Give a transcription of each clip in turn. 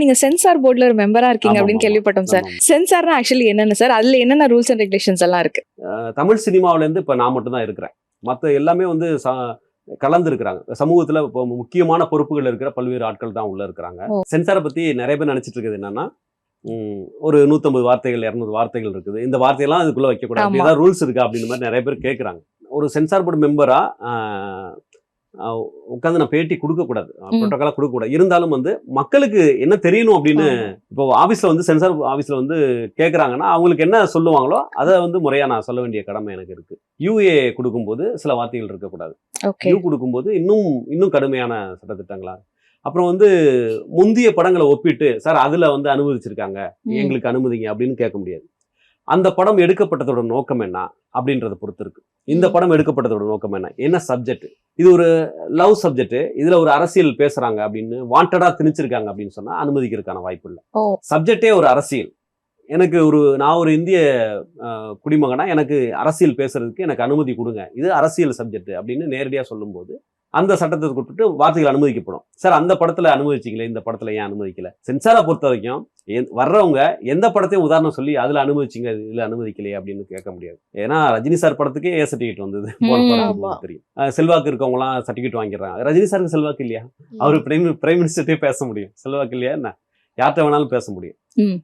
நீங்க சென்சார் போர்டுல ஒரு மெம்பரா இருக்கீங்க அப்படின்னு. கேள்விப்பட்டோம் சார். சென்சார்னா ஆக்சுவலி என்னென்ன சார் அதுல என்னென்ன ரூல்ஸ் அண்ட் ரெகுலேஷன்ஸ் எல்லாம் இருக்கு? தமிழ் சினிமாவுல இருந்து இப்ப நான் மட்டும் தான் இருக்கிறேன். மத்த எல்லாமே வந்து கலந்து இருக்கிறாங்க சமூகத்துல இப்போ முக்கியமான பொறுப்புகள் இருக்கிற பல்வேறு ஆட்கள் தான் உள்ள இருக்கிறாங்க. சென்சாரை பத்தி நிறைய பேர் நினைச்சிட்டு இருக்குது என்னன்னா ஒரு நூத்தம்பது வார்த்தைகள் இரநூறு வார்த்தைகள் இருக்குது. இந்த வார்த்தையெல்லாம் இதுக்குள்ள வைக்கக்கூடாது. ஏதாவது ரூல்ஸ் இருக்கா அப்படின்னு மாதிரி நிறைய பேர் கேட்குறாங்க ஒரு சென்சார் போர்டு மெம்பரா உட்காந்து நான் பேட்டி கொடுக்கக்கூடாது. ப்ரோட்டோக்காலாக கொடுக்கக்கூடாது. இருந்தாலும் வந்து மக்களுக்கு என்ன தெரியணும் அப்படின்னு இப்போ ஆஃபீஸில் வந்து சென்சார் ஆஃபீஸில் வந்து கேட்குறாங்கன்னா அவங்களுக்கு என்ன சொல்லுவாங்களோ அதை வந்து முறையாக நான் சொல்ல வேண்டிய கடமை எனக்கு இருக்கு. யூஏ கொடுக்கும்போது சில வார்த்தைகள் இருக்கக்கூடாது. யூ கொடுக்கும்போது இன்னும் இன்னும் கடுமையான சட்டத்திட்டங்களா? அப்புறம் வந்து முந்தைய படங்களை ஒப்பிட்டு சார் அதுல வந்து அனுமதிச்சிருக்காங்க. எங்களுக்கு அனுமதிங்க அப்படின்னு கேட்க முடியாது. அந்த படம் எடுக்கப்பட்டதோட நோக்கம் என்ன அப்படின்றத பொறுத்து இருக்கு. இந்த. படம் எடுக்கப்பட்டதோட நோக்கம் என்ன? என்ன சப்ஜெக்ட் இது ஒரு லவ் சப்ஜெக்ட் இதுல ஒரு அரசியல் பேசுறாங்க அப்படின்னு வாண்டடா திணிச்சிருக்காங்க அப்படின்னு சொன்னா அனுமதிக்கிறதுக்கான வாய்ப்பு இல்லை. சப்ஜெக்டே ஒரு அரசியல். எனக்கு ஒரு நான் ஒரு இந்திய குடிமகனா எனக்கு அரசியல் பேசுறதுக்கு எனக்கு அனுமதி கொடுங்க. இது அரசியல் சப்ஜெக்ட் அப்படின்னு நேரடியா சொல்லும்போது அந்த சட்டத்தை கொடுத்துட்டு வார்த்தைகள் அனுமதிக்கப்படும். சார் அந்த படத்துல அனுமதிச்சிங்களே இந்த படத்துல ஏன் அனுமதிக்கல? சென்சாரை பொறுத்த வரைக்கும் வர்றவங்க எந்த படத்தையும் உதாரணம் சொல்லி அதுல அனுமதிச்சிங்க இதுல அனுமதிக்கலையே அப்படின்னு கேட்க முடியாது. ஏன்னா ரஜினி சார் படத்துக்கே ஏ சர்டிஃபிகேட் வந்தது. தெரியும். செல்வாக்கு இருக்கவங்க எல்லாம் சர்டிஃபிகேட் வாங்கிடுறாங்க. ரஜினி சாருக்கு செல்வாக்கு இல்லையா? அவர் பிரைம் பிரைம் மினிஸ்டர்ட்டே பேச முடியும். செல்வாக்கு இல்லையா என்ன? யார்கிட்ட வேணாலும் பேச முடியும்.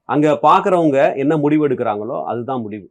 அங்க பாக்குறவங்க என்ன முடிவு எடுக்கிறாங்களோ அதுதான் முடிவு.